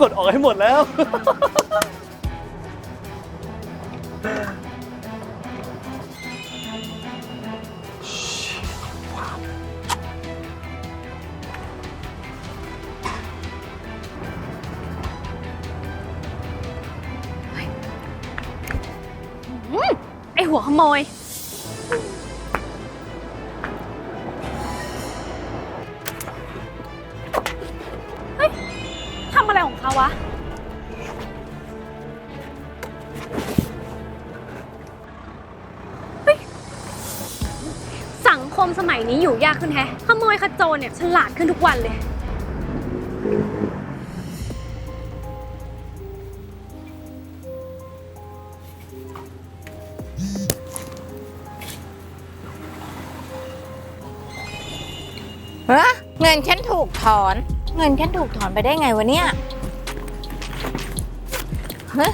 กดออกให้หมดแล้ว ไอหัวขโมย ขึ้นแฮะ ขโมยขโจรเนี่ยฉลาดขึ้นทุกวันเลยฮะเงินฉันถูกถอน เงินฉันถูกถอนไปได้ไงวะเนี่ยฮะ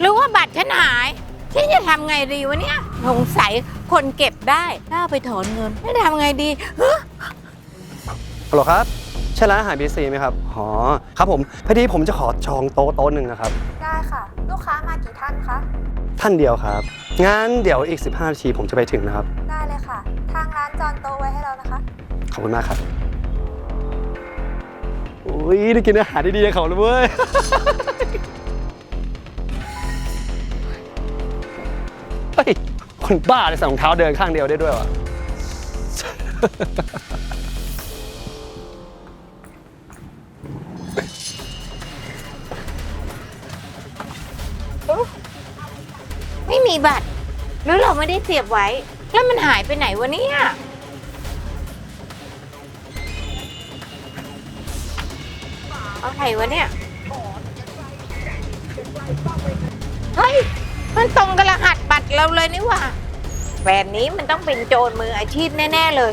หรือว่าบัตรฉันหาย ฉันจะทำไงดีวะเนี่ยสงสัยคนเก็บได้ถ้าเอาไปถอนเงินไม่ทำไงดีฮะฮัลโหลครับใช่ร้านอาหารบีซีไหมครับอ๋อครับผมพอดีผมจะขอจองโต๊ะโต๊ะหนึ่งนะครับ ได้ค่ะ ลูกค้ามากี่ท่านคะ ท่านเดียวครับงั้นเดี๋ยวอีก 15นาทีผมจะไปถึงนะครับ ได้เลยค่ะ ทางร้านจองโต๊ะไว้ให้เรานะคะ ขอบคุณมากครับอุ้ยได้กินอาหารดีๆกับเขาเลยเว้ย คนบ้าเลยใส่รองเท้าเดินข้างเดียวได้ด้วยวะไม่มีบัตร หรือเราไม่ได้เสียบไว้ แล้วมันหายไปไหนวะเนี่ยเอะไรวะเนี่ย เฮ้ย มันตรงกับรหัส บัตรเราเลยนี่หว่า แบบนี้มันต้องเป็นโจรมืออาชีพแน่ ๆเลย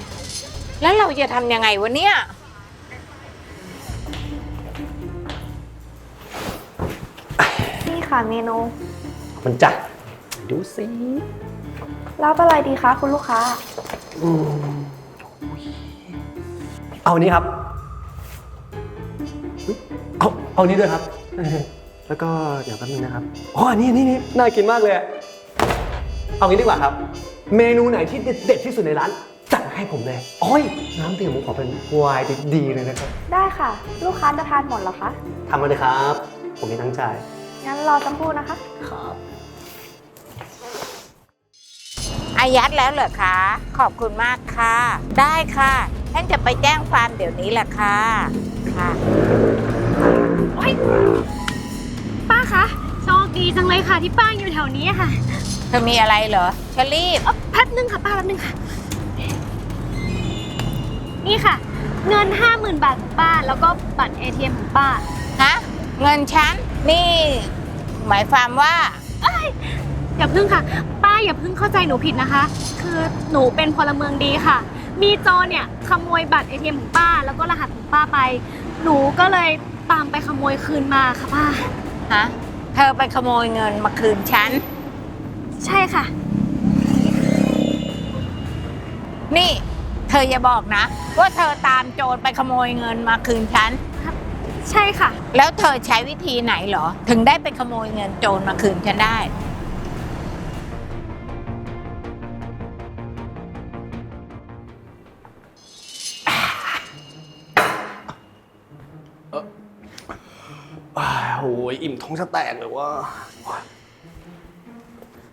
แล้วเราจะทำยังไงวะเนี่ย นี่ค่ะเมนู มันจัดดูสิรับอะไรดีคะคุณลูกค้า อืมเอานี้ครับ เอาเอานี้ด้วยครับ แล้วก็เดี๋ยวแป๊บนึงนะครับอ๋ออันนี้อันนี่นี่น่ากินมากเลยอะ เอางี้ดีกว่าครับ เมนูไหนที่เด็ดๆที่สุดในร้านจัดมาให้ผมเลยอ้อยน้ำเตี๋ยวผมขอเป็นไวน์ดีๆเลยนะครับได้ค่ะ ลูกค้าจะทานหมดเหรอคะทำมาเลยครับ ผมมีตั้งใจงั้นรอสักครู่นะคะ ครับอายัดแล้วเหรอคะขอบคุณมากค่ะ ได้ค่ะท่านจะไปแจ้งความเดี๋ยวนี้แหละค่ะค่ะป้าคะโชคดีจังเลยค่ะที่ป้าอยู่แถวนี้ค่ะ เธอมีอะไรเหรอฉันรีบเอ้าแป๊บนึงค่ะป้าแป๊บนึงค่ะ นี่ค่ะ เงิน50,000บาทของป้า แล้วก็บัตร ATM ของป้า ฮะ เงินฉัน นี่ หมายความว่า อย่าพึ่งค่ะ ป้าอย่าพึ่งเข้าใจหนูผิดนะคะ คือหนูเป็นพลเมืองดีค่ะ มีโจรเนี่ยขโมยบัตร ATM ของป้า แล้วก็รหัสของป้าไป หนูก็เลยตามไปขโมยคืนมาค่ะป้า ฮะ เธอไปขโมยเงินมาคืนฉัน ใช่ค่ะ นี่ เธออย่าบอกนะ ว่าเธอตามโจรไปขโมยเงินมาคืนฉัน ใช่ค่ะ แล้วเธอใช้วิธีไหนเหรอ ถึงได้ไปขโมยเงินโจรมาคืนฉันได้ อ้าวโหยอิ่มท้องจะแตกเลยว่า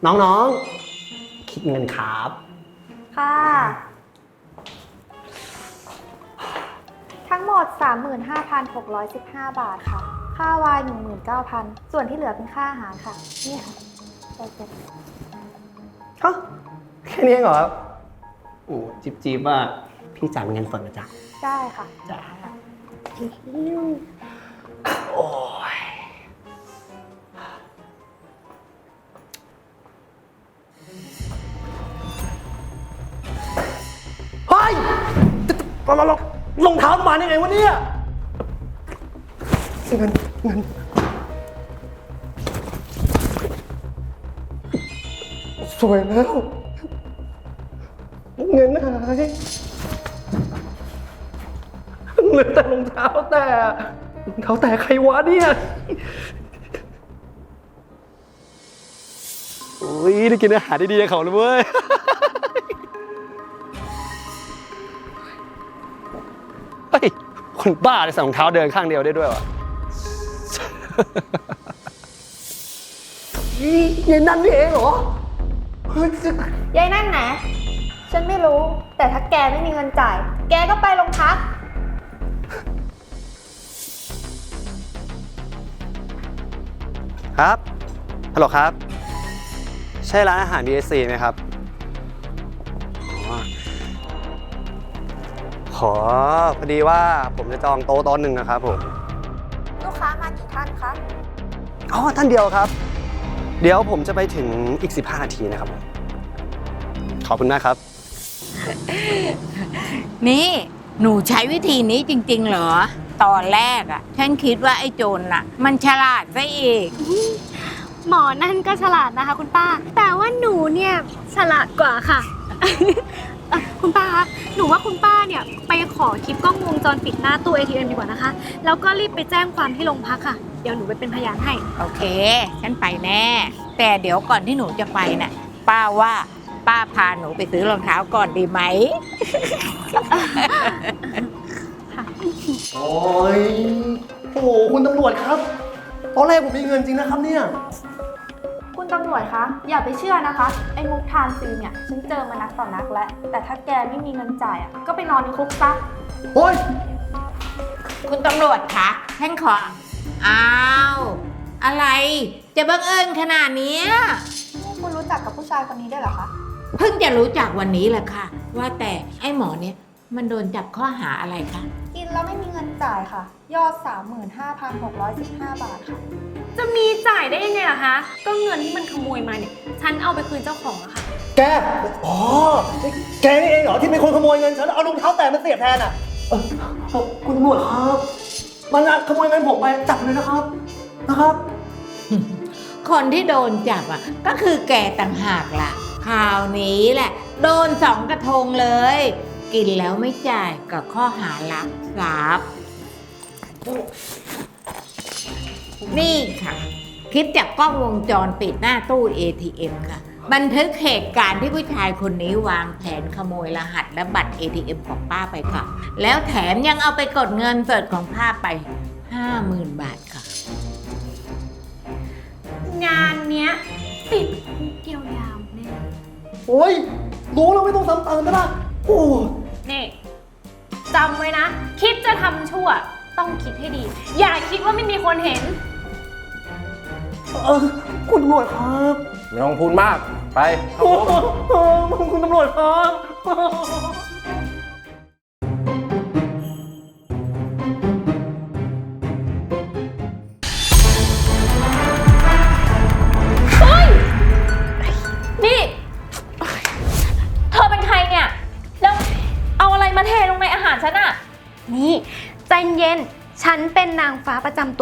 น้องๆ คิดเงินครับ ค่ะ ทั้งหมด 35,615 บาทค่ะ ค่าวาย 19,000 ส่วนที่เหลือเป็นค่าอาหารค่ะนี่ค่ะไปเสร็จฮะแค่นี้เองเหรอครับโอ้จิบจีบอะพี่จ่ายเป็นเงินสดนะจ๊ะได้ค่ะ จ้าโอ้ เราเราเรารองเท้ามาได้ไงวะเนี่ยเงินเงินสวยแล้ว เงินหายเหลือแต่รองเท้าแต่รองเท้าแต่ใครวะเนี่ยโอ้ยได้กินอาหารดีๆกับเขาเลยเว้ย ฮ้ย คนบ้าเลยใส่รองเท้าเดินข้างเดียวได้ด้วยวะนี่ยายนั่นนี่เองเหรอเฮ้ยจะยายนั่นไหนฉันไม่รู้ แต่ถ้าแกไม่มีเงินจ่าย แกก็ไปโรงพัก ครับ ฮัลโหลครับ ใช่ร้านอาหาร BSC ไหมครับ ขอพอดีว่าผมจะจองโต๊ะโต๊ะหนึ่งนะครับผม ลูกค้ามากี่ท่านคะ อ๋อ ท่านเดียวครับ เดี๋ยวผมจะไปถึงอีก 15 นาทีนะครับผมขอบคุณมากครับ นี่หนูใช้วิธีนี้จริง ๆ เหรอ ตอนแรกอะฉันคิดว่าไอ้โจรน่ะ มันฉลาดซะอีก หมอนั่นก็ฉลาดนะคะคุณป้า แต่ว่าหนูเนี่ยฉลาดกว่าค่ะเอ่อคุณป้าคะหนูว่าคุณป้าเนี่ยไปขอคลิปกล้องวงจรปิดหน้าตู้ ATM ดีกว่านะคะ แล้วก็รีบไปแจ้งความที่โรงพักค่ะ เดี๋ยวหนูไปเป็นพยานให้ โอเค ฉันไปแน่ แต่เดี๋ยวก่อนที่หนูจะไปน่ะ ป้าว่าป้าพาหนูไปซื้อรองเท้าก่อนดีไหม โอ้ยโอ้โหคุณตำรวจครับ ตอนแรกผมมีเงินจริงนะครับเนี่ย คุณตำรวจคะ อย่าไปเชื่อนะคะ ไอ้มุกทานฟรีเนี่ย ฉันเจอมานักต่อนักแล้ว แต่ถ้าแกไม่มีเงินจ่ายอะ ก็ไปนอนในคุกซะ โอ้ยคุณตำรวจคะฉันขอ อ้าว อะไร จะบังเอิญขนาดเนี้ยนี่คุณรู้จักกับผู้ชายคนนี้ได้วยเหรอคะ เพิ่งจะรู้จักวันนี้แหละค่ะ ว่าแต่ไอ้หมอเนี่ย มันโดนจับข้อหาอะไรคะกิน แล้วไม่มีเงินจ่ายค่ะ ยอด 35,615บาทค่ะ จะมีจ่ายได้ยังไงล่ะคะ ก็เงินที่มันขโมยมาเนี่ย ฉันเอาไปคืนเจ้าของอะค่ะ แก อ๋อ แกนี่เองเหรอที่เป็นคนขโมยเงินฉัน เอารองเท้าแตะมาเสียบแทนอะเออเอ่อคุณตำรวจครับ มันอะขโมยเงินผมไปจับเลยนะครับ นะครับ คนที่โดนจับอะ ก็คือแกต่างหากล่ะคราวนี้แหละ โดนสองกระทงเลย กินแล้วไม่จ่ายกับข้อหารักทรัพย์นี่ค่ะ คลิปจากกล้องวงจรปิดหน้าตู้ ATM ค่ะ บันทึกเหตุการณ์ที่ผู้ชายคนนี้วางแผนขโมยรหัสและบัตร ATM ของป้าไปค่ะ แล้วแถมยังเอาไปกดเงินสดของป้าไป 50,000 บาทค่ะ งานเนี้ยติดคุกเกี่ยวยาวแน่ โอ้ยรู้แล้วไม่ต้องซ้ำเติมนะล่ะ โอ้นี่จำไว้นะ คิดจะทำชั่ว ต้องคิดให้ดี อย่าคิดว่าไม่มีคนเห็น เออคุณตำรวจครับไม่ต้องพูดมาก ไปเข้าโอ้คุกคุณตำรวจครับ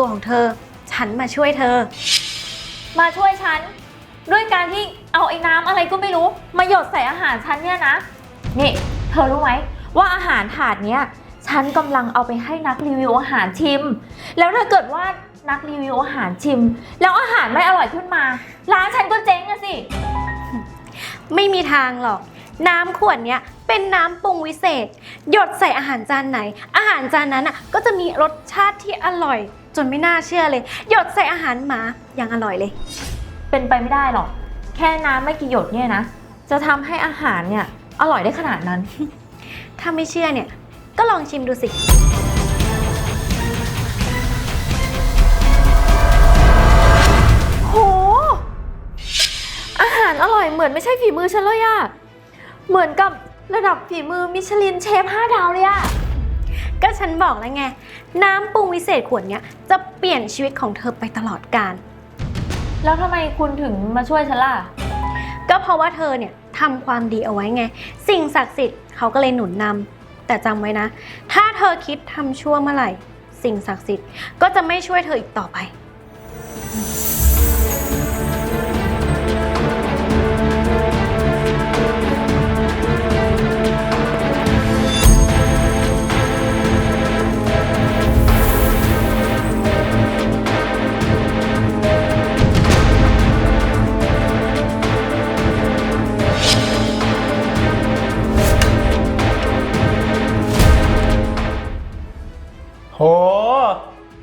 ตัวของเธอ ฉันมาช่วยเธอ มาช่วยฉัน ด้วยการที่เอาไอ้น้ำอะไรก็ไม่รู้ มาหยดใส่อาหารฉันเนี่ยนะ นี่ เธอรู้ไหมว่าอาหารถาดเนี้ยฉันกำลังเอาไปให้นักรีวิวอาหารชิม แล้วถ้าเกิดว่านักรีวิวอาหารชิม แล้วอาหารไม่อร่อยขึ้นมา ร้านฉันก็เจ๊งอะสิ ไม่มีทางหรอก น้ำขวดเนี้ยเป็นน้ำปรุงวิเศษ หยดใส่อาหารจานไหน อาหารจานนั้นอะก็จะมีรสชาติที่อร่อย จนไม่น่าเชื่อเลย หยดใส่อาหารหมายังอร่อยเลย เป็นไปไม่ได้หรอก แค่น้ำไม่กี่หยดเนี่ยนะ จะทำให้อาหารเนี่ยอร่อยได้ขนาดนั้น ถ้าไม่เชื่อเนี่ย ก็ลองชิมดูสิ โห อาหารอร่อยเหมือนไม่ใช่ฝีมือฉันเลยอะเหมือนกับระดับฝีมือมิชลินเชฟ5ดาวเลยอะ ก็ฉันบอกแล้วไง น้ำปรุงวิเศษขวดเนี้ยจะเปลี่ยนชีวิตของเธอไปตลอดกาลแล้วทำไมคุณถึงมาช่วยฉันล่ะ ก็เพราะว่าเธอเนี่ยทำความดีเอาไว้ไง สิ่งศักดิ์สิทธิ์เขาก็เลยหนุนนำแต่จำไว้นะ ถ้าเธอคิดทำชั่วเมื่อไหร่ สิ่งศักดิ์สิทธิ์ก็จะไม่ช่วยเธออีกต่อไป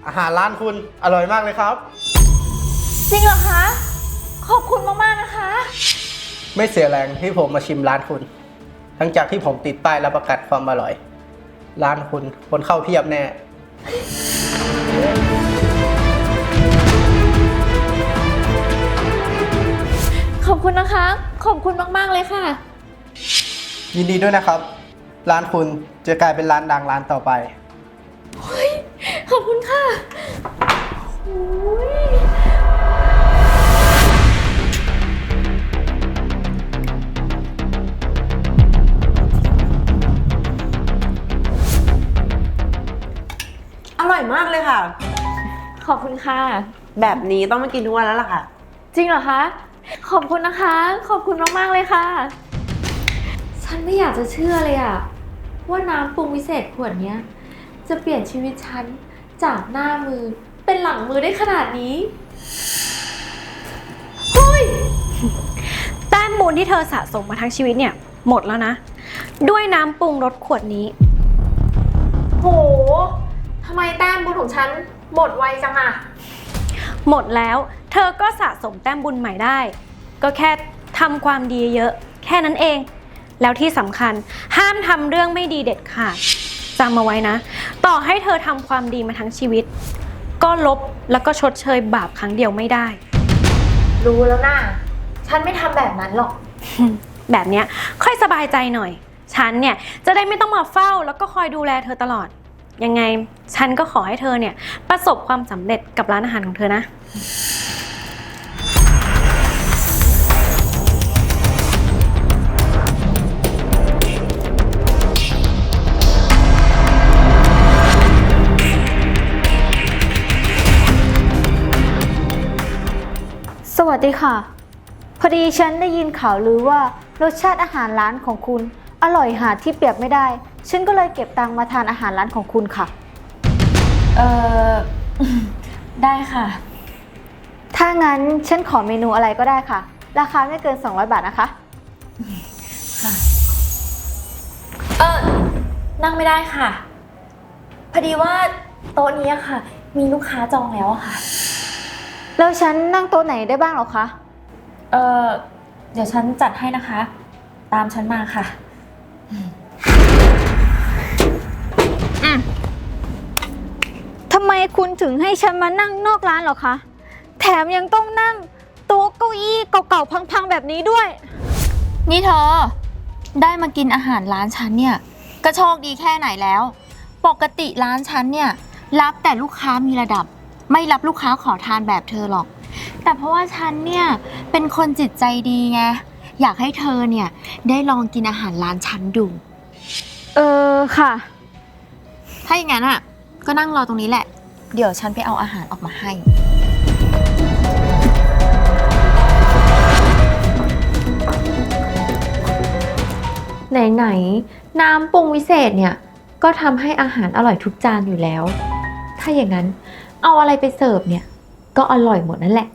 อาหารร้านคุณอร่อยมากเลยครับ จริงเหรอคะ ขอบคุณมากๆนะคะ ไม่เสียแรงที่ผมมาชิมร้านคุณ ทั้งจากที่ผมติดป้ายรับประกันความอร่อย ร้านคุณคนเข้าเพียบแน่ ขอบคุณนะคะ ขอบคุณมากๆเลยค่ะ ยินดีด้วยนะครับ ร้านคุณจะกลายเป็นร้านดังร้านต่อไป ขอบคุณค่ะโอ้ยอร่อยมากเลยค่ะ ขอบคุณค่ะ แบบนี้ต้องมากินทุกวันแล้วล่ะค่ะ จริงเหรอคะ ขอบคุณนะคะ ขอบคุณมากๆเลยค่ะ ฉันไม่อยากจะเชื่อเลยอะว่าน้ำปรุงวิเศษขวดเนี้ย จะเปลี่ยนชีวิตฉัน จากหน้ามือเป็นหลังมือได้ขนาดนี้แต้มบุญที่เธอสะสมมาทั้งชีวิตเนี่ย หมดแล้วนะ ด้วยน้ำปรุงรสขวดนี้ โหทำไมแต้มบุญของฉันหมดไวจังอะหมดแล้ว เธอก็สะสมแต้มบุญใหม่ได้ ก็แค่ทำความดีเยอะ แค่นั้นเอง แล้วที่สำคัญห้ามทำเรื่องไม่ดีเด็ดขาด จำเอาไว้นะ ต่อให้เธอทำความดีมาทั้งชีวิต ก็ลบแล้วก็ชดเชยบาปครั้งเดียวไม่ได้ รู้แล้วนะฉันไม่ทำแบบนั้นหรอก แบบเนี้ยค่อยสบายใจหน่อย ฉันเนี่ยจะได้ไม่ต้องมาเฝ้าแล้วก็คอยดูแลเธอตลอด ยังไงฉันก็ขอให้เธอเนี่ยประสบความสำเร็จกับร้านอาหารของเธอนะ ดีค่ะ พอดีฉันได้ยินข่าวลือว่ารสชาติอาหารร้านของคุณ อร่อยหาที่เปรียบไม่ได้ ฉันก็เลยเก็บตังค์มาทานอาหารร้านของคุณค่ะ เออได้ค่ะ ถ้างั้นฉันขอเมนูอะไรก็ได้ค่ะ ราคาไม่เกิน 200 บาทนะคะเออนั่งไม่ได้ค่ะ พอดีว่าโต๊ะนี้อะค่ะ มีลูกค้าจองแล้วอะค่ะ แล้วฉันนั่งโต๊ะไหนได้บ้างเหรอคะ เออเดี๋ยวฉันจัดให้นะคะ ตามฉันมาค่ะ ทำไมคุณถึงให้ฉันมานั่งนอกร้านเหรอคะ แถมยังต้องนั่งโต๊ะเก้าอี้เก่าๆพังๆแบบนี้ด้วย นี่เธอ ได้มากินอาหารร้านฉันเนี่ย ก็โชคดีแค่ไหนแล้ว ปกติร้านฉันเนี่ย รับแต่ลูกค้ามีระดับ ไม่รับลูกค้าขอทานแบบเธอหรอก แต่เพราะว่าฉันเนี่ยเป็นคนจิตใจดีไง อยากให้เธอเนี่ยได้ลองกินอาหารร้านฉันดู เออค่ะ ถ้าอย่างนั้นอะ ก็นั่งรอตรงนี้แหละ เดี๋ยวฉันไปเอาอาหารออกมาให้ ไหนๆน้ำปรุงวิเศษเนี่ย ก็ทำให้อาหารอร่อยทุกจานอยู่แล้ว ถ้าอย่างนั้น เอาอะไรไปเสิร์ฟเนี่ย ก็อร่อยหมดนั่นแหละ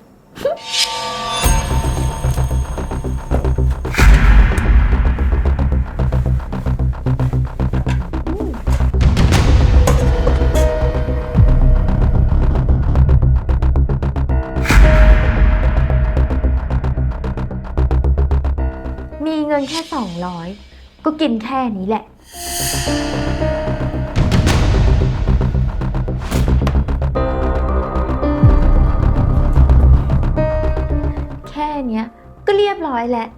มีเงินแค่ 200 ก็กินแค่นี้แหละ บร้อยแล้ว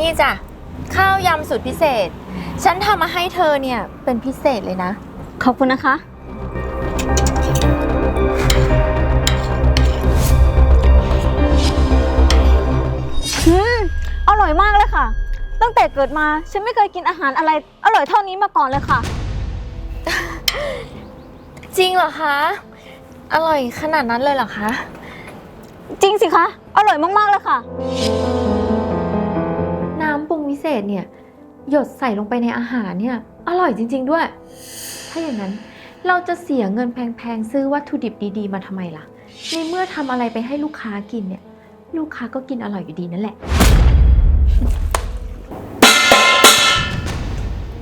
นี่จ้ะ ข้าวยำสูตรพิเศษ ฉันทำมาให้เธอเนี่ยเป็นพิเศษเลยนะ ขอบคุณนะคะอืมอร่อยมากเลยค่ะ ตั้งแต่เกิดมาฉันไม่เคยกินอาหารอะไรอร่อยเท่านี้มาก่อนเลยค่ะ จริงเหรอคะ อร่อยขนาดนั้นเลยเหรอคะ จริงสิคะ อร่อยมากๆเลยค่ะ น้ำปรุงวิเศษเนี่ย หยดใส่ลงไปในอาหารเนี่ย อร่อยจริง ๆ ด้วย ถ้าอย่างนั้นเราจะเสียเงินแพง ๆ ซื้อวัตถุดิบดีๆ มาทำไมล่ะ ในเมื่อทำอะไรไปให้ลูกค้ากินเนี่ย ลูกค้าก็กินอร่อยอยู่ดีนั่นแหละ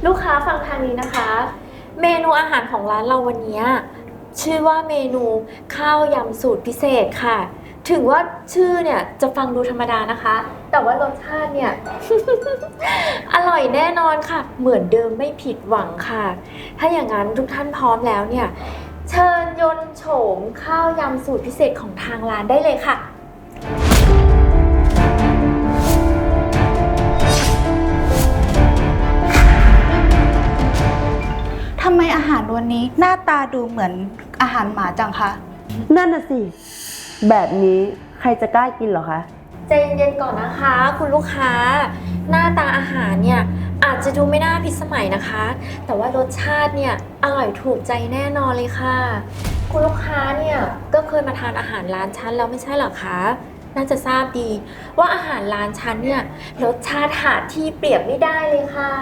ลูกค้าฟังทางนี้นะคะ เมนูอาหารของร้านเราวันนี้ชื่อว่าเมนูข้าวยำสูตรพิเศษค่ะ ถึงว่าชื่อเนี่ยจะฟังดูธรรมดานะคะ แต่ว่ารสชาติเนี่ย อร่อยแน่นอนค่ะ เหมือนเดิมไม่ผิดหวังค่ะ ถ้าอย่างนั้นทุกท่านพร้อมแล้วเนี่ย เชิญยนต์โฉมข้าวยำสูตรพิเศษของทางร้านได้เลยค่ะำไมอาหารวันนี้ หน้าตาดูเหมือนอาหารหมาจังคะ นั่นน่ะสิ แบบนี้ใครจะกล้ากินเหรอคะ ใจเย็นๆก่อนนะคะ คุณลูกค้า หน้าตาอาหารเนี่ยอาจจะดูไม่น่าพิสมัยนะคะ แต่ว่ารสชาติเนี่ยอร่อยถูกใจแน่นอนเลยค่ะ คุณลูกค้าเนี่ยก็เคยมาทานอาหารร้านฉันแล้วไม่ใช่เหรอคะน่าจะทราบดี ว่าอาหารร้านฉันเนี่ยรสชาติหาที่เปรียบไม่ได้เลยค่ะ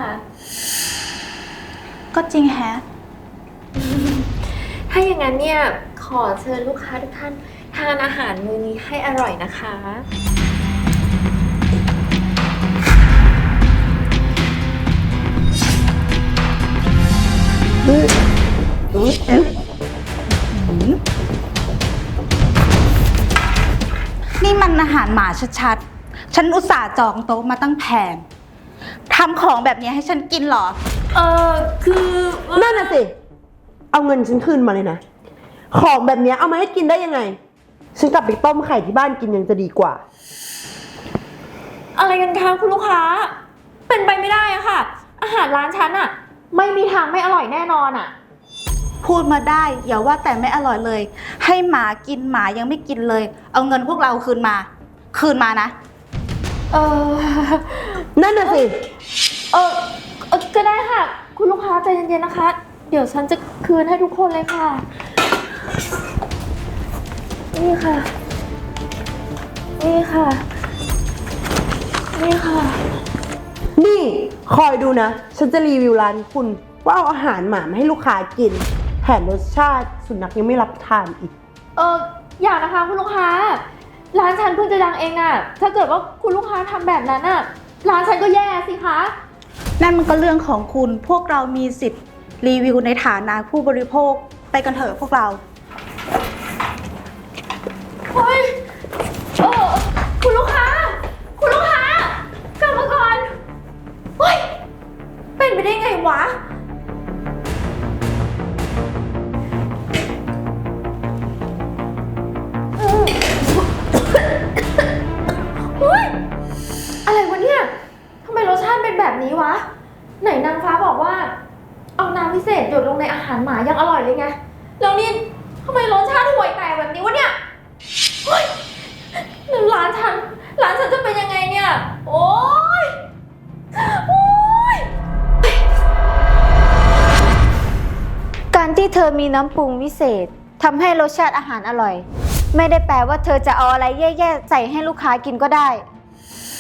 ก็จริงแฮะ ถ้าอย่างนั้นเนี่ยขอเชิญลูกค้าทุกท่านทานอาหารมื้อนี้ให้อร่อยนะคะ นี่มันอาหารหมาชัดๆ ฉันอุตส่าห์จองโต๊ะมาตั้งแพง ทำของแบบนี้ให้ฉันกินเหรอ เออคือว่านั่นน่ะสิ เอาเงินฉันคืนมาเลยนะ ของแบบเนี้ยเอามาให้กินได้ยังไง ฉันกลับไปต้มไข่ที่บ้านกินยังจะดีกว่า อะไรกันคะคุณลูกค้า เป็นไปไม่ได้อะค่ะ อาหารร้านฉันอะไม่มีทางไม่อร่อยแน่นอนอะพูดมาได้อย่าว่าแต่ไม่อร่อยเลย ให้หมากินหมายังไม่กินเลย เอาเงินพวกเราคืนมา คืนมานะ เออ นั่นน่ะสิ เออ เออก็ได้ค่ะ คุณลูกค้าใจเย็นๆนะคะ เดี๋ยวฉันจะคืนให้ทุกคนเลยค่ะ นี่ค่ะ นี่ค่ะ นี่ค่ะ นี่คอยดูนะ ฉันจะรีวิวร้านคุณ ว่าเอาอาหารหมามาให้ลูกค้ากิน แถมรสชาติสุนัขยังไม่รับประทานอีก เอออย่านะคะคุณลูกค้า ร้านฉันเพิ่งจะดังเองอะถ้าเกิดว่าคุณลูกค้าทำแบบนั้นอะร้านฉันก็แย่สิคะ นั่นมันก็เรื่องของคุณ พวกเรามีสิทธิ์รีวิวในฐานะผู้บริโภค ไปกันเถอะพวกเรา เฮ้ยเออคุณลูกค้า คุณลูกค้า เศษทำให้รสชาติอาหารอร่อย ไม่ได้แปลว่าเธอจะเอาอะไรแย่ๆใส่ให้ลูกค้ากินก็ได้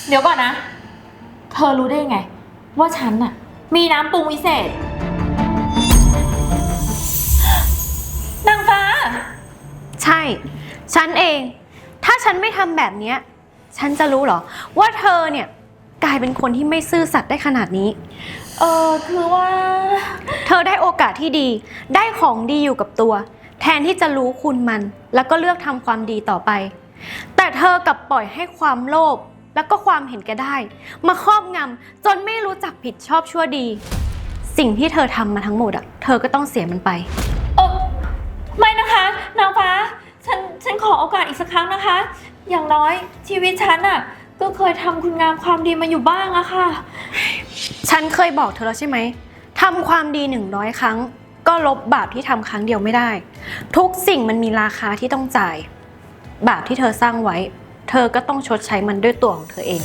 เดี๋ยวก่อนนะ เธอรู้ได้ยังไง ว่าฉันน่ะ มีน้ำปรุงวิเศษ นางฟ้า ใช่ ฉันเอง ถ้าฉันไม่ทำแบบเนี้ย ฉันจะรู้เหรอ ว่าเธอเนี่ยกลายเป็นคนที่ไม่ซื่อสัตย์ได้ขนาดนี้ เออคือว่า เธอได้โอกาสที่ดี ได้ของดีอยู่กับตัว แทนที่จะรู้คุณมัน แล้วก็เลือกทำความดีต่อไป แต่เธอกลับปล่อยให้ความโลภแล้วก็ความเห็นแก่ได้ มาครอบงำจนไม่รู้จักผิดชอบชั่วดี สิ่งที่เธอทำมาทั้งหมดอะเธอก็ต้องเสียมันไป เออไม่นะคะ นางฟ้า ฉันฉันขอโอกาสอีกสักครั้งนะคะ อย่างน้อยชีวิตฉันน่ะก็เคยทำคุณงามความดีมาอยู่บ้างอะค่ะ ฉันเคยบอกเธอแล้วใช่ไหมทำความดีหนึ่งร้อยครั้ง ก็ลบบาปที่ทำครั้งเดียวไม่ได้ ทุกสิ่งมันมีราคาที่ต้องจ่าย บาปที่เธอสร้างไว้ เธอก็ต้องชดใช้มันด้วยตัวของเธอเอง